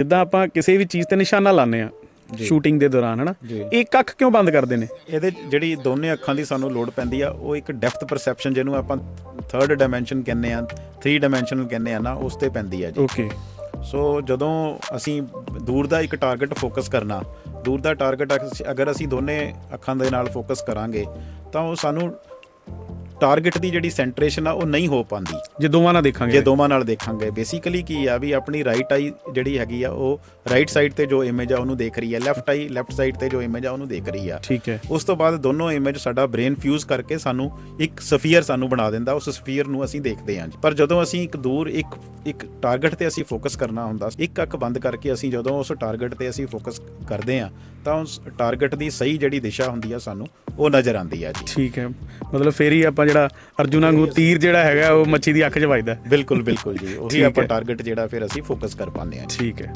ਜਿੱਦਾਂ ਆਪਾਂ ਕਿਸੇ ਵੀ ਚੀਜ਼ ਤੇ ਨਿਸ਼ਾਨਾ ਲਾਉਂਦੇ ਆ ਸ਼ੂਟਿੰਗ ਦੇ ਦੌਰਾਨ ਹਨਾ। ਇੱਕ ਅੱਖ ਕਿਉਂ ਬੰਦ ਕਰਦੇ ਨੇ? ਇਹਦੇ ਜਿਹੜੀ ਦੋਨੇ ਅੱਖਾਂ ਦੀ ਸਾਨੂੰ ਲੋੜ ਪੈਂਦੀ ਆ ਉਹ ਇੱਕ ਡੈਪਥ ਪਰਸੈਪਸ਼ਨ ਜਿਹਨੂੰ ਆਪਾਂ ਥਰਡ ਡਾਈਮੈਂਸ਼ਨ ਕਹਿੰਦੇ ਆ 3 ਡਾਈਮੈਂਸ਼ਨਲ ਕਹਿੰਦੇ ਆ ਨਾ ਉਸ ਤੇ ਪੈਂਦੀ ਆ ਜੀ। ਓਕੇ ਸੋ ਜਦੋਂ ਅਸੀਂ ਦੂਰ ਦਾ ਇੱਕ ਟਾਰਗੇਟ ਫੋਕਸ ਕਰਨਾ ਦੂਰ ਦਾ ਟਾਰਗੇਟ ਅਗਰ ਅਸੀਂ ਦੋਨੇ ਅੱਖਾਂ ਦੇ ਨਾਲ ਫੋਕਸ ਕਰਾਂਗੇ ਤਾਂ ਉਹ ਸਾਨੂੰ ਟਾਰਗੇਟ ਦੀ ਜਿਹੜੀ ਸੈਂਟਰੇਸ਼ਨ ਆ ਉਹ ਨਹੀਂ ਹੋ ਪਾਉਂਦੀ। ਜੇ ਦੋਵਾਂ ਨਾਲ ਦੇਖਾਂਗੇ। ਜੇ ਦੋਵਾਂ ਨਾਲ ਦੇਖਾਂਗੇ। ਬੇਸਿਕਲੀ ਕੀ ਆ ਵੀ ਆਪਣੀ ਰਾਈਟ ਆਈ ਜਿਹੜੀ ਹੈਗੀ ਆ ਉਹ ਰਾਈਟ ਸਾਈਡ ਤੇ ਜੋ ਇਮੇਜ ਆ ਉਹਨੂੰ ਦੇਖ ਰਹੀ ਆ। ਲੈਫਟ ਆਈ ਲੈਫਟ ਸਾਈਡ ਤੇ ਜੋ ਇਮੇਜ ਆ ਉਹਨੂੰ ਦੇਖ ਰਹੀ ਆ। ਠੀਕ ਹੈ। ਉਸ ਤੋਂ ਬਾਅਦ ਦੋਨੋਂ ਇਮੇਜ ਸਾਡਾ ਬ੍ਰੇਨ ਫਿਊਜ਼ ਕਰਕੇ ਸਾਨੂੰ ਇੱਕ ਸਫੀਅਰ ਸਾਨੂੰ ਬਣਾ ਦਿੰਦਾ। ਉਸ ਸਫੀਅਰ ਨੂੰ ਅਸੀਂ ਦੇਖਦੇ ਹਾਂ। ਪਰ ਜਦੋਂ ਅਸੀਂ ਇੱਕ ਦੂਰ ਇੱਕ ਇੱਕ ਟਾਰਗੇਟ ਤੇ ਅਸੀਂ ਫੋਕਸ ਕਰਨਾ ਹੁੰਦਾ ਇੱਕ ਅੱਖ ਬੰਦ ਕਰਕੇ ਅਸੀਂ ਜਦੋਂ ਉਸ ਟਾਰਗੇਟ ਤੇ ਅਸੀਂ ਫੋਕਸ ਕਰਦੇ ਹਾਂ ਤਾਂ ਉਸ ਟਾਰਗੇਟ ਦੀ ਸਹੀ ਜਿਹੜੀ ਦਿਸ਼ਾ ਹੁੰਦੀ ਆ ਸਾਨੂੰ ਉਹ ਨਜ਼ਰ ਆਉਂਦੀ ਆ ਜੀ। ਠੀਕ ਹੈ। ਮਤਲਬ ਫੇਰ ਹੀ ਆਪਾਂ ਜਿਹੜਾ ਅਰਜੁਨ ਵਾਂਗੂ ਤੀਰ ਜਿਹੜਾ ਹੈਗਾ ਉਹ ਮੱਛੀ ਦੀ ਅੱਖ 'ਚ ਵੱਜਦਾ। ਬਿਲਕੁਲ ਬਿਲਕੁਲ ਜੀ। ਉਹੀ ਆਪਾਂ। ਟਾਰਗੇਟ ਜਿਹੜਾ ਫਿਰ ਅਸੀਂ ਫੋਕਸ ਕਰ ਪਾਉਂਦੇ ਜੀ। ਠੀਕ ਹੈ।